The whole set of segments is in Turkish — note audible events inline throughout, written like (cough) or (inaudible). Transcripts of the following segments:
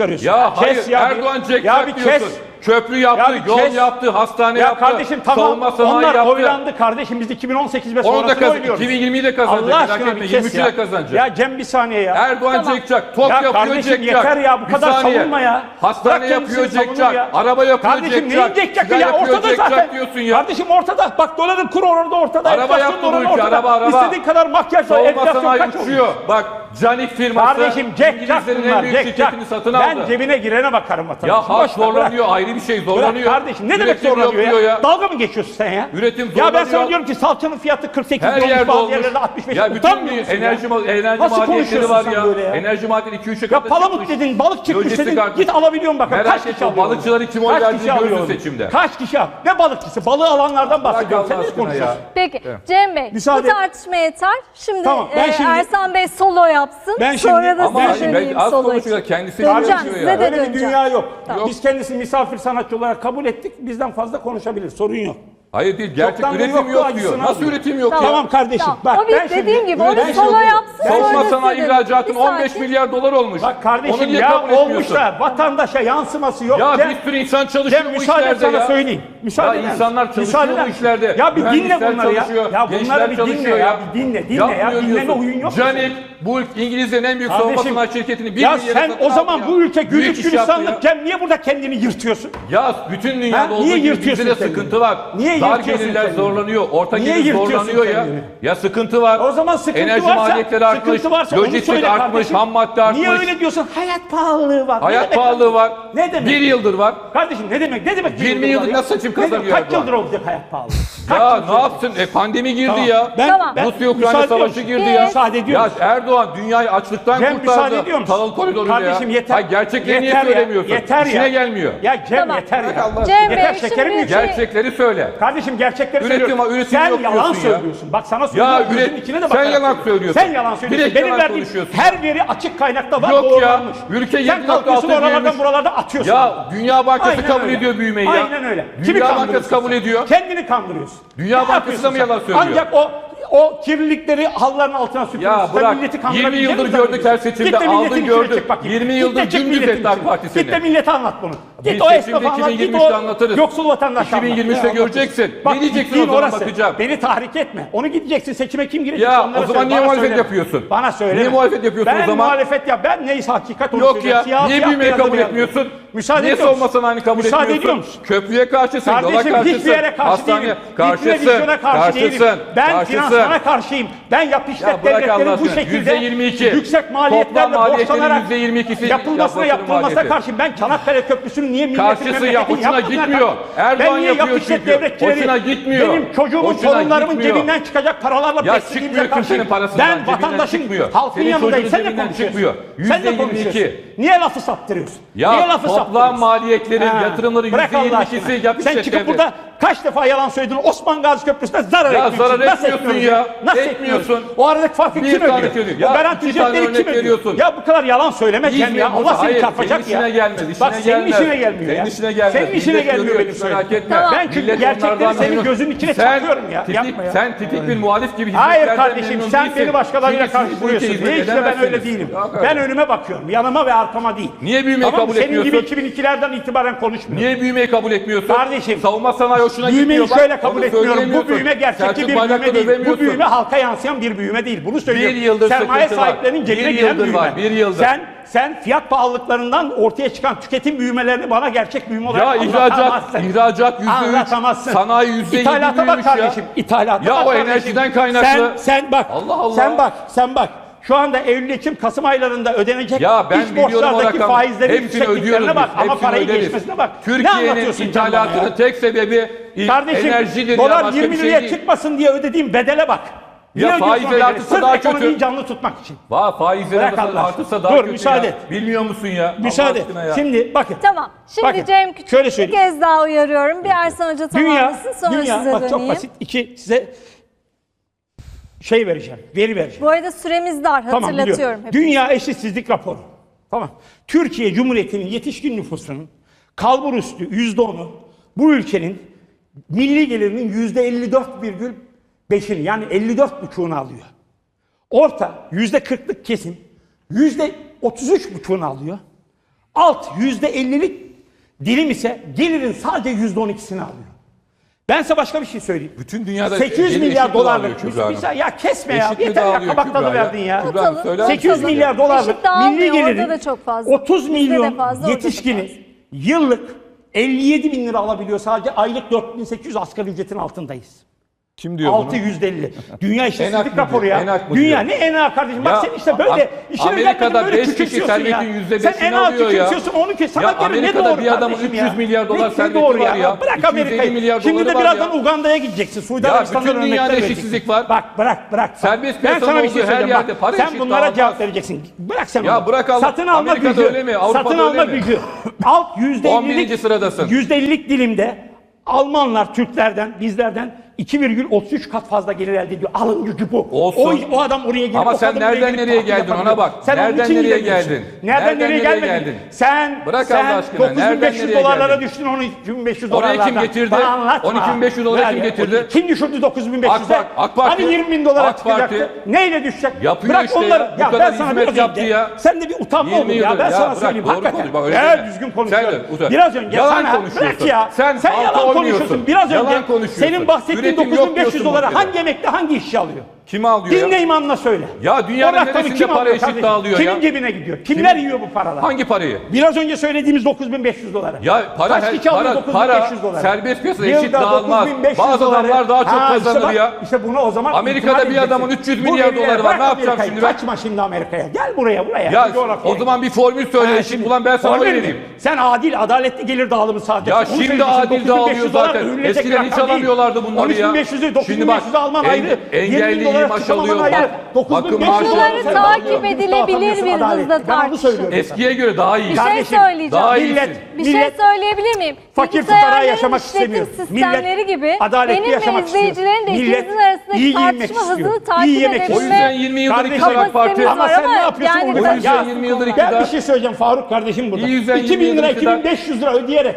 çıkarıyorsun. Ya hayır kes ya Erdoğan bir, ya bir kes. Köprü yaptı, Ya yol kes- yaptı, hastane Ya yaptı. kardeşim tamam savunma sanayi onlar yaptı. oylandı kardeşim biz 2018 ve Onu sonrasını kazan, oynuyoruz. 2020'yi de kazanacak. Allah aşkına bir kes ya. de kazanacak. Ya Cem bir saniye ya. Erdoğan Tamam. çekecek, top Ya yapıyor kardeşim çekecek. yeter ya, bu kadar savunma ya. Hastane Bırak yapıyor çekecek, ya. araba yapıyor Kardeşim çekecek. neyin çekecek ya ortada çekecek zaten. diyorsun ya. Kardeşim ortada bak doların kuru orada ortada. Araba enflasyon yaptı bu ülke, araba, araba. İstediğin kadar makyajla Savunma enflasyon sanayi uçuyor. Bak Canik firması Kardeşim cek cak İngilizlerin bunlar Ben cebine girene bakarım vatandaşım. Ya halk zorlanıyor ayrı ayrı bir şey zorlanıyor. Bırak kardeşim ne demek Üretim zorlanıyor ya? yapıyor ya. Dalga mı geçiyorsun sen ya? Üretim Ya ben zorlanıyor. sana diyorum ki salçanın fiyatı 48 Her olmuş, yerde bazı olmuş. yerlerde 65 Ya bütün utanmıyor şey enerji, ya? enerji Nasıl maliyetleri konuşuyorsun var sen ya. böyle ya? Enerji maliyetleri 2-3'e kadar Ya palamut çıkmış. dedin, balık çıkmış dedin. Git alabiliyorum bakalım. Merak Kaç kişi etme, alıyor? balıkçılar kim oy verdiğini görürüz seçimde. Kaç kişi al? Ne balıkçısı? Balığı alanlardan bahsediyorum. Sen ne konuşuyorsun? Peki Evet. Cem Bey Müsaade- bu tartışma yeter. Şimdi, Tamam, ben e, şimdi- Ersan Bey solo yapsın. Ben şimdi- sonra da Ama ben size şimdi- az solo konuşuyor, kendisi Döneceğim, konuşuyor size de Öyle bir dünya yok. Tamam. Biz kendisini misafir sanatçı olarak kabul ettik. Bizden fazla konuşabilir. Sorun yok. Hayır değil. Gerçek Çoktan üretim yok, yoktu diyor. Nasıl üretim yok ya? Tamam kardeşim bak o ben biz şimdi gibi onu ben sola yapsın. ben Savunma şimdi- sanayi ihracatın 15 milyar dolar olmuş. Bak kardeşim niye ya kabul olmuş da vatandaşa yansıması yok. Ya Cem- bir sürü insan çalışıyor bu işlerde müsaade ya. sana söyleyeyim. Müsaade ya insanlar çalışıyor Müsaade bu işlerde. Ya bir dinle bunları ya. Ya bunları gençler bir dinle çalışıyor ya. Bir dinle dinle ya. Yapmıyor Dinleme diyorsun. yok. Canik, bu İngilizlerin en büyük savunma Kardeşim, sanayi şirketini bir ya sen o zaman bu ülke Büyük iş güllük yaptı niye burada kendini yırtıyorsun? Ya bütün dünyada Ha? olduğu Niye gibi bizde de sıkıntı var. Niye Dar yırtıyorsun gelirler zorlanıyor. Orta Niye gelir zorlanıyor ya. Ya sıkıntı var. O zaman sıkıntı Enerji varsa, maliyetleri artmış. sıkıntı varsa lojistik söyle artmış, ham madde artmış. Niye öyle diyorsun? Hayat pahalılığı var. Hayat demek? pahalılığı var. Ne demek? Bir yıldır var. Kardeşim ne demek? Ne demek? 20 yıldır yıldır nasıl seçim kazanıyor Kaç yıldır olacak hayat pahalılığı? Ya ne yapsın? E pandemi girdi Tamam. ya. Ben- Tamam. Rusya-Ukrayna savaşı girdi ee, ya. Müsaade ediyorum. Ya Erdoğan dünyayı açlıktan Cem kurtardı. müsaade ediyor musun? Tahıl Kardeşim yeter. Hayır, gerçekleri Yeter ya, söylemiyorsun? Yeter ya. İşine gelmiyor. Ya Cem Tamam. yeter ya. Allah. Cem Yeter Bey şekerim şimdi... Şey- gerçekleri söyle. Kardeşim gerçekleri Üretim söylüyorum. var, üretim sen yok yalan diyorsun ya. söylüyorsun. Bak sana söylüyorum. gözünün üret- içine de sen yalan söylüyorsun. Sen yalan söylüyorsun. Benim verdiğim her veri açık kaynakta var. Yok ya. doğrulanmış. Ülke Sen kalkıyorsun oralardan buralarda atıyorsun. Ya Dünya Bankası kabul ediyor büyümeyi ya. Aynen öyle. Dünya Bankası kabul ediyor. Kendini kandırıyorsun yapıyorsun? Dünya Bankası'na mı yalan söylüyor? Ancak o o kirlilikleri halların altına süpürüyorsun. Ya bırak. milleti 20 yıldır gördük her seçimde. Aldın gördün. 20 yıldır dümdüz Ettah Partisi'ni. Git de millete anlat bunu. Git Biz o seçimde esnafa anlat, 2023'te anlatırız. yoksul vatandaşa anlat. 2023'te Ya, göreceksin. Bak, ne diyeceksin o gittiğin zaman orası. bakacağım. Beni tahrik etme. Onu gideceksin seçime kim girecek? Ya, onlara o zaman söyle. niye Bana muhalefet söyleme. yapıyorsun? Bana söyleme. Niye muhalefet yapıyorsun ben o zaman? Ben muhalefet yap. Ben neyse hakikat onu Yok ya. Siyah niye siyah, büyümeyi kabul etmiyorsun? Müsaade niye ediyor musun? savunma sanayini kabul Müsaade etmiyorsun? ediyor? Köprüye karşısın, yola Kardeşim karşısın. hiçbir yere karşı değilim. Karşısın. Hiçbir vizyona karşı karşısın. Ben karşısın. finansmana karşıyım. Ben yap işlet bırak devletlerin bu şekilde %22. yüksek maliyetlerle borçlanarak %22'si yapılmasına yaptırım karşıyım. Ben Çanakkale Köprüsü'nün bunun niye Karşısı ya hoşuna gitmiyor. Erdoğan ben niye yapıyor çünkü. Hoşuna gitmiyor. Benim çocuğumun hoşuna torunlarımın cebinden çıkacak paralarla ya beslediğimize karşı ben vatandaşın çıkmıyor. halkın Senin yanındayım. Sen de konuşuyorsun. Sen de konuşuyorsun. Niye lafı saptırıyorsun? Ya Niye lafı toplam maliyetlerin, ha. yatırımların %22'si yapış Sen çıkıp burada Kaç defa yalan söyledin Osman Gazi Köprüsü'ne zarar ya etmiyorsun. Zarar Nasıl etmiyorsun ya? Nasıl etmiyorsun? O aradaki farkı bir kim ödüyor? Ya, o garanti ücretleri kim ödüyor? Ya bu kadar yalan söyleme kendine. Ya. Allah seni çarpacak ya. Gelmez, Bak senin işine gelmiyor ya. Senin işine gelmez. Senin işine gelmiyor benim söylediğim. Ben çünkü gerçekleri senin gözünün içine çarpıyorum ya. Yapma ya. Sen titik bir muhalif gibi Hayır kardeşim sen beni başkalarıyla karşılıyorsun. Hiç de ben öyle değilim. Ben önüme bakıyorum. Yanıma ve arkama değil. Niye büyümeyi kabul etmiyorsun? Senin gibi 2002'lerden itibaren konuşmuyorum. Niye büyümeyi kabul etmiyorsun? Kardeşim. Savunma sanayi hoşuna Büyümeyi gitmiyor. şöyle kabul etmiyorum. Bu büyüme gerçekçi bir büyüme değil. Bu büyüme halka yansıyan bir büyüme değil. Bunu söylüyorum. Bir yıldır Sermaye sıkıntı var. sahiplerinin cebine Bir giren büyüme. var, bir yıldır. Sen sen fiyat pahalılıklarından ortaya çıkan tüketim büyümelerini bana gerçek büyüme olarak Ya ihracat, anlatamazsın. ihracat %3, Anlatamazsın. sanayi %7 büyümüş İthalata bak kardeşim. İthalata Ya bak o kardeşim. enerjiden kaynaklı. Sen, sen bak. Allah Allah. Sen bak. Sen bak. Şu anda Eylül, Ekim, Kasım aylarında ödenecek ya ben iç borçlardaki faizlerin yüksekliklerine bak ama parayı öderiz. geçmesine bak. Türkiye'nin ithalatının tek sebebi Kardeşim, enerjidir dolar 20 şey liraya şey çıkmasın diye ödediğim bedele bak. Niye ya faiz artırsa daha kötü. Sırf canlı tutmak için. Va faiz artırsa daha Dur, kötü müsaade ya. Bilmiyor musun ya? Müsaade. Ya. Şimdi bakın. Tamam. Şimdi bakın. Cem Küçük şöyle bir kez daha uyarıyorum. Bir Ersan Hoca tamamlasın sonra dünya, size bak, döneyim. Çok basit. İki size şey vereceğim, veri vereceğim. Bu arada süremiz dar Tamam hatırlatıyorum. hep. Dünya eşitsizlik raporu. Tamam. Türkiye Cumhuriyeti'nin yetişkin nüfusunun kalbur üstü yüzde onu bu ülkenin milli gelirinin yüzde 54,5'ini yani 54 buçuğunu alıyor. Orta yüzde 40'lık kesim yüzde 33 buçuğunu alıyor. Alt %50'lik dilim ise gelirin sadece %12'sini alıyor. Ben size başka bir şey söyleyeyim. Bütün dünyada 800 gelir milyar eşit dağılıyor dolarlık. Kübra Hanım. saniye, ya kesme ya. Eşit mi Yeter ya dağılıyor kabak Kübra tadı ya? verdin ya. Kübra Hanım, söyler misiniz? 800 milyar dolarlık Eşit dağılmıyor, milli orada gelirin da çok fazla. 30 Bizde de milyon fazla, orada da yetişkini fazla. yıllık 57 bin lira alabiliyor sadece aylık 4800 asgari ücretin altındayız. Kim diyor bunu? 6 %50. Dünya (laughs) işsizlik raporu diyor, ya. enak mı Dünya ne enak kardeşim. Bak Ya, sen işte böyle işine Amerika'da böyle beş kişi küçümsüyorsun servetin ya. yüzde Sen beşini en az alıyor ya. onu ki sana Ya göre ne Amerika'da doğru bir adamın kardeşim 300 ya? milyar dolar Ne- ne serveti doğru var ya. Bırak 250 Amerika'yı. Şimdi de birazdan ya. Uganda'ya gideceksin. Suudi Ya bütün dünyada eşitsizlik var. Bak bırak bırak. Serbest ben sana bir şey söyleyeceğim. yerde Bak, sen bunlara cevap vereceksin. Bırak sen Ya bırak Satın alma gücü. öyle mi? Satın alma gücü. Alt yüzde 11. sıradasın. %50'lik dilimde Almanlar Türklerden, bizlerden 2,33 kat fazla gelir elde ediyor. Alım gücü bu. Olsun. O, o adam oraya gelip Ama sen oraya nereden nereye geldin ona bak. Sen Nereden nereye geldin? Nereden, Nereden nereye, gelmedin? geldin? Sen, Bırak sen Allah aşkına, nereden 9500 nereye dolarlara geldin? düştün 12500 Oraya dolarlardan. kim getirdi? Bana anlatma. 12.500 dolara kim getirdi? Kim düşürdü 9500'e? AK Parti-. Hani 20 bin dolara çıkacaktı? Neyle düşecek? Yapıyor Bırak işte onları. ya. Bu kadar ben sana hizmet yaptı ya. Sen de bir utanma 20 olur ya. Ben sana söyleyeyim. Hakikaten. düzgün utan. Biraz önce Yalan sana konuşuyorsun. bırak ya. Sen yalan konuşuyorsun. Biraz önce senin bahsettiğin Üretim yok 9500 diyorsun dolara bu ülkede. hangi emekli hangi işçi alıyor? Kim alıyor ya? Dinle imanla söyle. Ya dünyanın neresinde kim para eşit kardeşim? dağılıyor Kimin ya? cebine gidiyor? Kimler yiyor bu paraları? Hangi parayı? Biraz önce söylediğimiz 9500 dolara. Ya para Kaç kişi alıyor para, 9500 para dolara? serbest piyasada Yılda eşit dağılmaz. 9500 Bazı doları- adamlar daha çok Ha, işte kazanır bak, ya. İşte bunu o zaman Amerika'da bir adamın 300 Bu milyar doları var. Ne yapacağım şimdi ben? Kaçma şimdi Amerika'ya. Gel buraya buraya. Ya o zaman bir formül söyle Ha, eşit bulan ben sana diyeyim. Sen adil, adaletli gelir dağılımı sağlayacaksın. Ya Onu şimdi adil 9500 dağılıyor zaten. Eskiden hiç alamıyorlardı bunları ya. 13500'ü, Şimdi 9500'ü bak, alman ayrı. engelli 20 dolara maaş çıkamaman alıyor. Bak, 9500 bakın maaşı takip edilebilir bir hızda Ben tartışın. Eskiye göre daha iyi. Bir Kardeşim, şey söyleyeceğim. daha iyi. Millet, Bir şey millet söyleyebilir miyim? fakir fukara yaşamak istemiyor. sistemleri Millet gibi adaletli benim yaşamak ve izleyicilerin de ikinizin arasındaki tartışma istiyor. hızını İyi takip yemek edebilme O yüzden 20 yıldır iktidar Parti. Ama sen ne yapıyorsun burada? O yüzden 20 yıldır Ben iktidar. bir şey söyleyeceğim Faruk kardeşim burada. İyi yüzden 2000 20 lira, yıldır iktidar. 2500 lira ödeyerek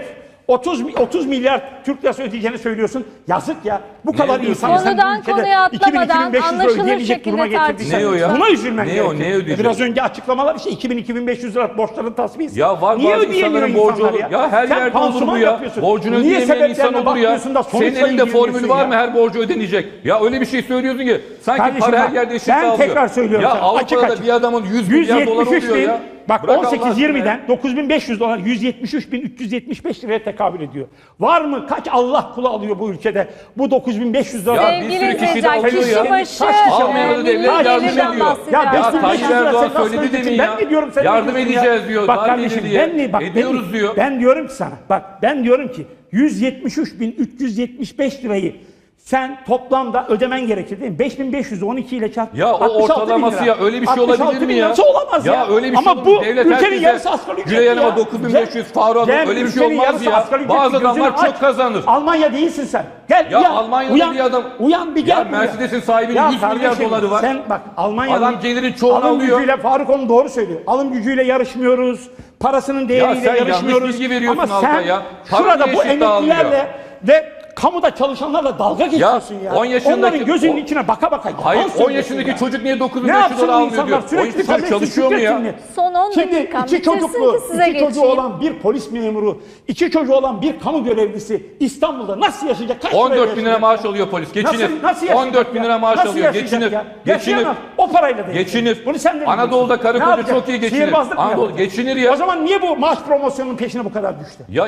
30 mi- 30 milyar Türk lirası ödeyeceğini söylüyorsun. Yazık ya. Bu kadar insan sen bu Konudan ülkede konuya 2000 atlamadan 2500 lira anlaşılır ödeyemeyecek şekilde duruma getirdiysen. Ne o ya? Buna üzülmen Ne o, gerekiyor. ne ödeyecek? Biraz önce açıklamalar işte 2000 2500 lira borçların tasfiyesi. Ya var Niye bazı ödeyemiyor insanların borcu insanlar olur. Ya, her Sen yerde olur pansuman bu ya. yapıyorsun. Borcunu Niye ödeyemeyen insan olur ya. bakmıyorsun da Senin sonuçla elinde formülü ilgileniyorsun var ya? mı her borcu ödenecek? Ya öyle bir şey söylüyorsun ki sanki Kardeşim para her bak, yerde eşit ben dağılıyor. tekrar söylüyorum Ya sana, açık Avrupa'da açık. bir adamın 100 milyar dolar 173 oluyor bin, ya. Bak Bırak Allah 18-20'den 9500 dolar 173.375 liraya tekabül ediyor. Var mı? Kaç Allah kulu alıyor bu ülkede? Bu 9500 lira. Ya bir sürü kişi de alıyor kişi ya. başı Kaç kişi e, almıyor da devlet yardım ediyor. Ya Ya 5500 Tayyip lira nasıl söyledi ya. Ben ne diyorum sen ne Yardım edeceğiz diyor, Bak kardeşim ben ne? Bak Ediyoruz ben, diyor. Ben diyorum ki sana. Bak ben diyorum ki 173.375 lirayı sen toplamda ödemen gerekir değil mi? 5512 ile çarp. Ya o 66 bin ortalaması lira. ya öyle bir şey 66 olabilir mi bin ya? Nasıl olamaz ya? Ya öyle bir şey Ama bu? Devlet ülkenin herkese yarısı asgari ücret Gülay Hanım'a ya. 9500 Faruk Hanım, öyle bir şey ülkenin olmaz yarısı ya. asgari. Bazı Gözünü adamlar aç. çok kazanır. Almanya değilsin sen. Gel Ya uyan. Almanya'da uyan, bir adam- Uyan bir gel Ya buraya. Mercedes'in sahibinin Ya 100 milyar kardeşim, doları var. Sen bak Almanya'nın Adam gelirin çoğunu alım alıyor. gücüyle Faruk onu doğru söylüyor. Alım gücüyle yarışmıyoruz. Parasının değeriyle sen yanlış yarışmıyoruz. bilgi veriyorsun Ama halka sen ya. Para şurada niye bu eşit dağılmıyor? emeklilerle ve kamuda çalışanlarla dalga geçiyorsun ya. 10 yaşındaki- Onların gözünün o- içine baka baka. Hayır 10 söylüyorsun yaşındaki ya. çocuk niye ne 9500 yapsın dolar bu almıyor insanlar diyor. Sürekli çocuk çalışıyor mu ya? şükretsin. Son 10 Şimdi dakikam iki çocuklu, iki çocuğu geçeyim. olan bir polis memuru, iki çocuğu olan bir kamu görevlisi İstanbul'da nasıl yaşayacak? Kaç liraya 14 bin lira maaş alıyor polis. Geçinir. Nasıl, nasıl yaşayacak 14 bin ya? lira maaş Nasıl alıyor. Geçinir. ya? Geçinir. O parayla da Geçinir. Bunu sen de Anadolu'da karı koca çok iyi geçinir. Anadolu geçinir ya. O zaman niye bu maaş promosyonunun peşine bu kadar düştü? Ya